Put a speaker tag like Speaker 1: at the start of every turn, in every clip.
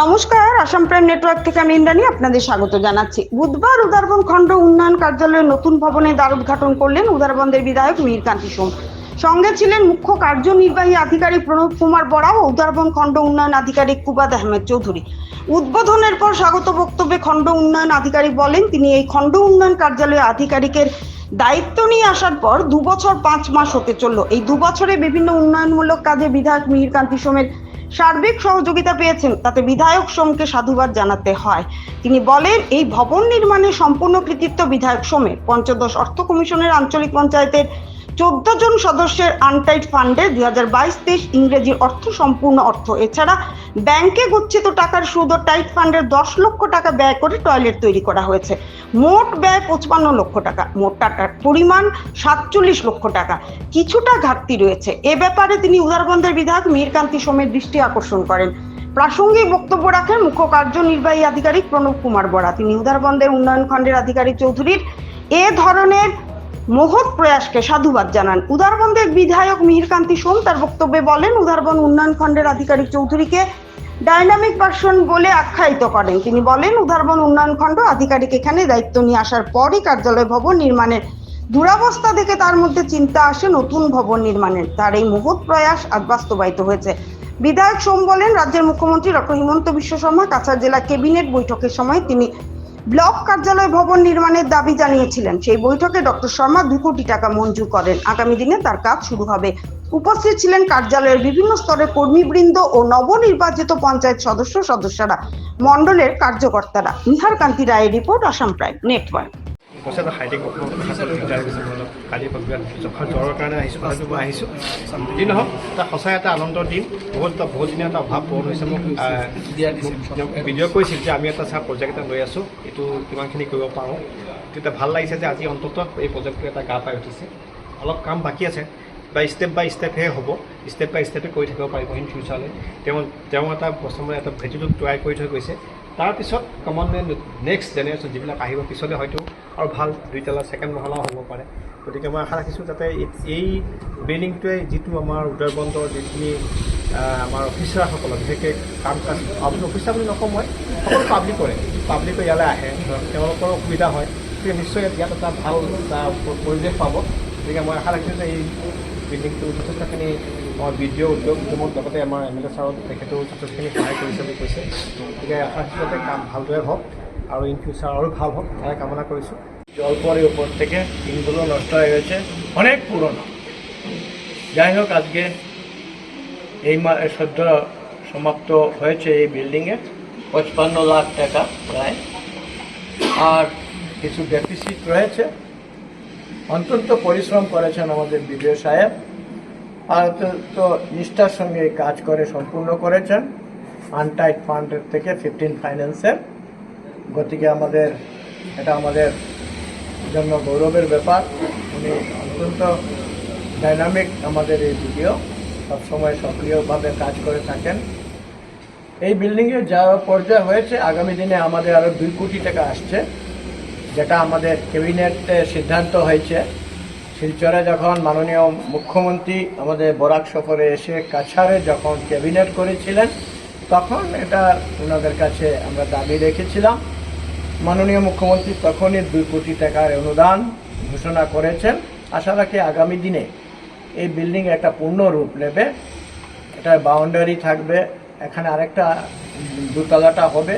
Speaker 1: নমস্কার, Assam prime network থেকে আমি ইন্দ্রাণী আপনাদের স্বাগত জানাচ্ছি। বুধবার উদারবন খণ্ড উন্নয়ন কার্যালয়ের নতুন ভবনে দ্বার উদ্ঘাটন করলেন উদারবন্দের বিধায়ক মীরকান্তি সোম। সঙ্গে ছিলেন মুখ্য কার্যনির্বাহী আধিকারিক প্রণব কুমার বরা ও উদারবন খণ্ড উন্নয়ন আধিকারিক কুবাদ আহমেদ চৌধুরী। উদ্বোধনের পর স্বাগত বক্তব্যে খণ্ড উন্নয়ন আধিকারিক বলেন, তিনি এই খণ্ড উন্নয়ন কার্যালয়ে আধিকারিকের দায়িত্ব নিয়ে আসার পর দু বছর পাঁচ মাস হতে চলল। এই দু বছরে বিভিন্ন উন্নয়নমূলক কাজে বিধায়ক মিহিরকান্তি সোমের সার্বিক সহযোগিতা পেয়েছেন, তাতে বিধায়ক সোমকে সাধুবাদ জানাতে হয়। তিনি বলেন, এই ভবন নির্মাণে সম্পূর্ণ কৃতিত্ব বিধায়ক সোমের। পঞ্চদশ অর্থ কমিশনের আঞ্চলিক পঞ্চায়েতের চোদ্দ জন সদস্যের আনটাইট ফান্ডে দুই হাজার বাইশ তেইশ ইংরেজির অর্থ সম্পূর্ণ অর্থ। এছাড়া ব্যাংকে গচ্ছিত টাকার সুদ ও টাইট ফান্ডের দশ লক্ষ টাকা ব্যয় করে টয়লেট তৈরি করা হয়েছে। মোট ব্যয় পঁচপান্ন লক্ষ টাকা। মোট টাকার পরিমাণ সাতচল্লিশ লক্ষ টাকা। কিছুটা ঘাটতি রয়েছে। এ ব্যাপারে তিনি উদারবন্দের বিধায়ক মীরকান্তি সোমের দৃষ্টি আকর্ষণ করেন। প্রাসঙ্গিক বক্তব্য রাখেন মুখ্য কার্যনির্বাহী আধিকারিক প্রণব কুমার বরা। তিনি উদারবন্দের উন্নয়ন খণ্ডের আধিকারিক চৌধুরীর এ ধরনের মহৎ প্রয়াসকে সাধুবাদ জানান। উদারবন্দের বিধায়ক মিহিরকান্তি সোম তার বক্তব্যে বলেন, উদারবন উন্নয়ন খণ্ডের আধিকারিক চৌধুরীকে ডাইনামিক পার্সন বলে আখ্যায়িত করেন। তিনি বলেন, উদারবন উন্নয়ন খণ্ড আধিকারিক এখানে দায়িত্ব নিয়ে আসার পরই কার্যালয় ভবন নির্মাণের দুরাবস্থা দেখে তার মধ্যে চিন্তা আসে নতুন ভবন নির্মাণের। তার এই মহৎ প্রয়াস আজ বাস্তবায়িত হয়েছে। বিধায়ক সোম বলেন, রাজ্যের মুখ্যমন্ত্রী ডক্টর হিমন্ত বিশ্ব শর্মা কাছাড় জেলা ক্যাবিনেট বৈঠকের সময় তিনি ব্লক কার্যালয় ভবন নির্মাণের দাবি জানিয়েছিলেন। সেই বৈঠকে ডক্টর শর্মা দু কোটি টাকা মঞ্জুর করেন। আগামী দিনে তার কাজ শুরু হবে। উপস্থিত ছিলেন কার্যালয়ের বিভিন্ন স্তরের কর্মীবৃন্দ ও নবনির্বাচিত পঞ্চায়েত সদস্য সদস্যরা মণ্ডলের কার্যকর্তারা। নিহার কান্তি রায়ের রিপোর্ট আসাম প্রাইম, নেটওয়ার্ক।
Speaker 2: পইচাটো হাইটেক দিগদাৰ হৈছে মই অলপ কালি জখা জ্বৰৰ কাৰণে আহিছোঁ তথাপিও মই আহিছোঁ। যি নহওক এটা সঁচাই এটা আনন্দৰ দিন বহুত এটা বহুত দিনীয়া এটা অভাৱ পূৰণ হৈছে মোক ভিডিঅ' কৈছিল যে আমি এটা চা প্ৰজেক্ট এটা লৈ আছোঁ এইটো কিমানখিনি কৰিব পাৰোঁ। তেতিয়া ভাল লাগিছে যে আজি অন্ততঃ এই প্ৰজেক্টটো এটা গা পাই উঠিছে। অলপ কাম বাকী আছে। বা ষ্টেপ বাই ষ্টেপহে হ'ব। ষ্টেপ বাই ষ্টেপে কৰি থাকিব পাৰিব ইন ফিউচাৰলৈ তেওঁ তেওঁ এটা বৰ্তমান এটা ভেটিটো তৈয়াৰ কৰি থৈ গৈছে। তাৰপিছত কমনমেণ্ট নেক্সট জেনেৰেশ্যন যিবিলাক আহিব পিছলৈ হয়তো আৰু ভাল দুইতলা ছেকেণ্ড মহলাও হ'ব পাৰে। গতিকে মই আশা ৰাখিছোঁ যাতে এই- বিল্ডিংটোৱে যিটো আমাৰ উদয়বন্দৰ যিখিনি আমাৰ অফিচাৰসকলক বিশেষকৈ কাম কাজ অফিচাৰ বুলি নকওঁ মই সকলো পাব্লিকৰে পাব্লিকে ইয়ালৈ আহে। তেওঁলোকৰো সুবিধা হয়। গতিকে নিশ্চয় ইয়াত এটা ভাল এটা পৰিৱেশ পাব। গতিকে মই আশা ৰাখিছোঁ যে এই বিল্ডিংটো যথেষ্টখিনি বিডিঅ' উদ্যোগ উদ্যমৰ লগতে আমাৰ এম এল এ ছাৰৰ তেখেতেও যথেষ্টখিনি সহায় কৰিছে বুলি কৈছে। গতিকে আশা যাতে কাম ভালদৰে হওক আৰু ইন ফিউচাৰ আৰু ভালো হওক তাই কামনা কৰিছোঁ।
Speaker 3: জলপরের উপর থেকে টিনগুলো নষ্ট হয়ে গেছে, অনেক পুরনো যাই হোক আজকে এই সদ্য সমাপ্ত হয়েছে এই বিল্ডিংয়ে পঁচপান্ন লাখ টাকা প্রায় আর কিছু ডেফিসিট রয়েছে। অত্যন্ত পরিশ্রম করেছেন আমাদের বিডিও সাহেব। আর তো- তো নিষ্ঠার সঙ্গে এই কাজ করে সম্পূর্ণ করেছেন। আনটাইট ফান্ডের থেকে ফিফটিন ফাইন্যান্সের গতিকে আমাদের, এটা আমাদের জন্য গৌরবের ব্যাপার। উনি অত্যন্ত ডাইনামিক আমাদের এই ভিডিও সবসময় সক্রিয়ভাবে কাজ করে থাকেন। এই বিল্ডিংয়ে যা পর্যায়ে হয়েছে, আগামী দিনে আমাদের আরও দুই কোটি টাকা আসছে। যেটা আমাদের ক্যাবিনেটে সিদ্ধান্ত হয়েছে, শিলচরে যখন মাননীয় মুখ্যমন্ত্রী আমাদের বরাক সফরে এসে কাছাড়ে যখন ক্যাবিনেট করেছিলেন, তখন এটা ওনাদের কাছে আমরা দাবি রেখেছিলাম। মাননীয় মুখ্যমন্ত্রী তখনই দুই কোটি টাকার অনুদান ঘোষণা করেছেন। আশা রাখি আগামী দিনে এই বিল্ডিং একটা পূর্ণ রূপ নেবে এটা বাউন্ডারি থাকবে, এখানে আরেকটা দোতলাটা হবে,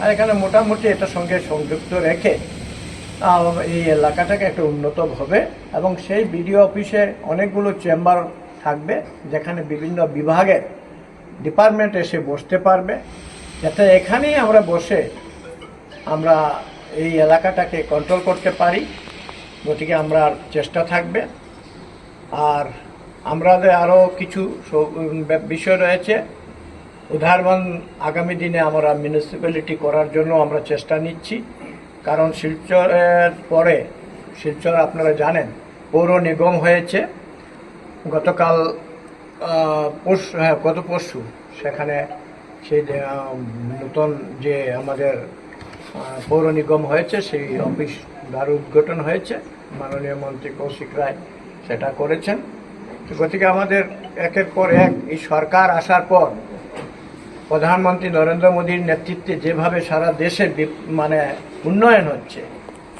Speaker 3: আর এখানে মোটামুটি এটার সঙ্গে সংযুক্ত রেখে এই এলাকাটাকে একটা উন্নত হবে এবং সেই বিডিও অফিসে অনেকগুলো চেম্বার থাকবে যেখানে বিভিন্ন বিভাগের ডিপার্টমেন্ট এসে বসতে পারবে। যাতে এখানেই আমরা বসে আমরা এই এলাকাটাকে কন্ট্রোল করতে পারি, গতিকে আমরা চেষ্টা থাকবে। আর আমাদের আরও কিছু বিষয় রয়েছে। উদাহরণ আগামী দিনে আমরা মিউনিসিপ্যালিটি করার জন্য আমরা চেষ্টা নিচ্ছি। কারণ শিলচরের পরে, শিলচর আপনারা জানেন, পৌর নিগম হয়েছে। গতকাল পরশু হ্যাঁ গত পরশু সেখানে সেই নতুন যে আমাদের পৌর নিগম হয়েছে, সেই অফিস দ্বার উদ্ঘাটন হয়েছে। মাননীয় মন্ত্রী কৌশিক রায় সেটা করেছেন। গতিকে আমাদের একের পর এক এই সরকার আসার পর প্রধানমন্ত্রী নরেন্দ্র মোদীর নেতৃত্বে যেভাবে সারা দেশে মানে উন্নয়ন হচ্ছে,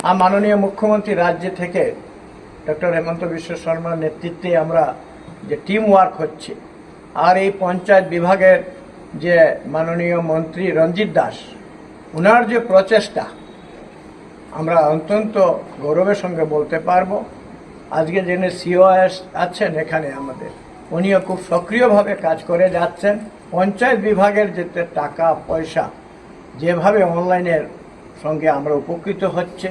Speaker 3: আর মাননীয় মুখ্যমন্ত্রী রাজ্য থেকে ডক্টর হেমন্ত বিশ্ব শর্মার নেতৃত্বে আমরা যে টিম ওয়ার্ক হচ্ছে, আর এই পঞ্চায়েত বিভাগের যে মাননীয় মন্ত্রী রঞ্জিত দাস ওনার যে প্রচেষ্টা, আমরা অত্যন্ত গৌরবের সঙ্গে বলতে পারব। আজকে যিনি সিওএস আছেন এখানে আমাদের উনিও খুব সক্রিয়ভাবে কাজ করে যাচ্ছেন। পঞ্চায়েত বিভাগের যে টাকা, পয়সা যেভাবে অনলাইনের সঙ্গে আমরা উপকৃত হচ্ছে,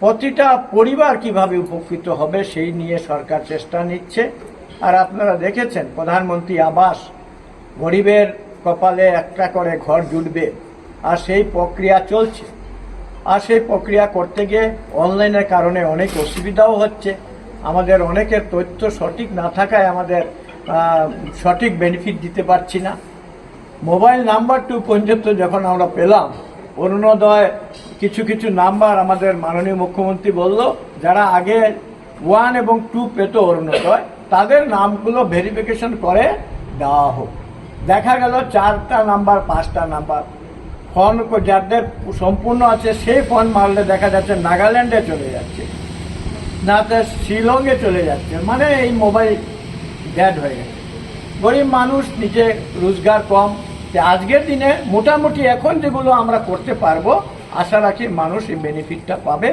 Speaker 3: প্রতিটা পরিবার কীভাবে উপকৃত হবে সেই নিয়ে সরকার চেষ্টা নিচ্ছে। আর আপনারা দেখেছেন, প্রধানমন্ত্রী আবাস গরিবের কপালে একটা করে ঘর জুটবে, আর সেই প্রক্রিয়া চলছে। আর সেই প্রক্রিয়া করতে গিয়ে অনলাইনের কারণে অনেক অসুবিধাও হচ্ছে। আমাদের অনেকের তথ্য সঠিক না থাকায় আমাদের সঠিক বেনিফিট দিতে পারছি না। মোবাইল নাম্বার টু পর্যন্ত যখন আমরা পেলাম, অরুণোদয় কিছু কিছু নাম্বার আমাদের মাননীয় মুখ্যমন্ত্রী বলল, যারা আগে ওয়ান এবং টু পেত অরুণোদয়, তাদের নামগুলো ভেরিফিকেশন করে দেওয়া হোক। দেখা গেল চারটা নাম্বার পাঁচটা নাম্বার ফোন যাদের সম্পূর্ণ আছে, সেই ফোন মারলে দেখা যাচ্ছে নাগাল্যান্ডে চলে যাচ্ছে। না, তো শিলংয়ে চলে যাচ্ছে। মানে এই মোবাইল ড্যাড হয়ে গেছে। গরিব মানুষ নিজে রোজগার কম। আজকের দিনে মোটামুটি এখন যেগুলো আমরা করতে পারব, আশা রাখি মানুষ এই বেনিফিটটা পাবে।